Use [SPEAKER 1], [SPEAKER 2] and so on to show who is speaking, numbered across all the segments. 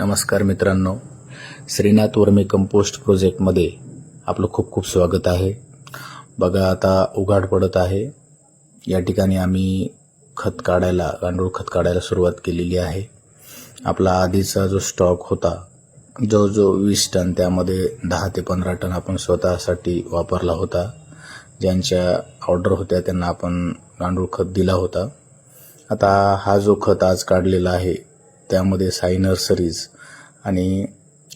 [SPEAKER 1] नमस्कार मित्रांनो. श्रीनाथ वर्मी कंपोस्ट प्रोजेक्टमध्ये आपलं खूप खूप स्वागत आहे. बघा आता उघाड पडत आहे. या ठिकाणी आम्ही खत काढायला गांडूळ खत काढायला सुरुवात केलेली आहे. आपला आधीचा जो स्टॉक होता जो जो वीस टन त्यामध्ये दहा ते पंधरा टन आपण स्वतःसाठी वापरला होता. ज्यांच्या ऑर्डर होत्या त्यांना आपण गांडूळ खत दिला होता. आता हा जो खत आज काढलेला आहे त्यामध्ये साई नर्सरीज आणि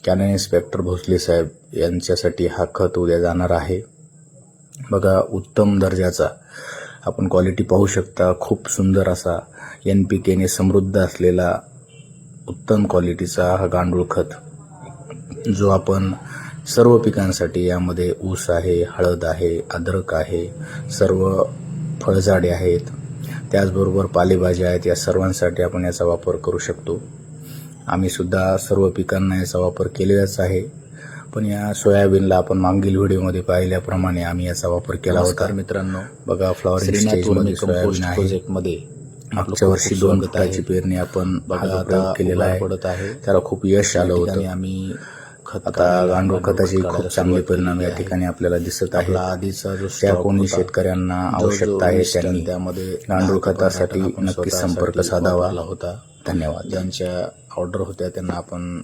[SPEAKER 1] कॅनन इन्स्पेक्टर भोसले साहेब यांच्यासाठी हा खत उद्या जाणार आहे. बघा उत्तम दर्जाचा आपण क्वालिटी पाहू शकता. खूप सुंदर असा एन पी केने समृद्ध असलेला उत्तम क्वालिटीचा हा गांडूळ खत जो आपण सर्व पिकांसाठी यामध्ये ऊस आहे हळद आहे अद्रक आहे सर्व फळझाडे आहेत. त्याचबरोबर पालेभाज्या आहेत या सर्वांसाठी आपण याचा वापर करू शकतो. आम्ही सुद्धा सर्व पिकांना याचा वापर केलेलाच आहे. पण या सोयाबीनला आपण मागील व्हिडिओमध्ये पाहिल्याप्रमाणे आम्ही याचा वापर केला होता. मित्रांनो. बघा फ्लॉवरिंग स्टेजमध्ये सोयाबीन आहे. प्रोजेक्टमध्ये मागच्या वर्षी दोन खताची पेरणी आपण बघा आता केलेला आहे त्याला खूप यश आलं होतं. आम्ही खत आता गांडूळ खताचे खूप चांगले परिणाम या ठिकाणी आपल्याला दिसत आहे. आधीचा जो त्या कोणी शेतकऱ्यांना आवश्यकता आहे त्यांनी त्यामध्ये गांडूळ खतासाठी नक्की संपर्क साधावा. होता. धन्यवाद. ज्यांच्या ऑर्डर होत्या त्यांना आपण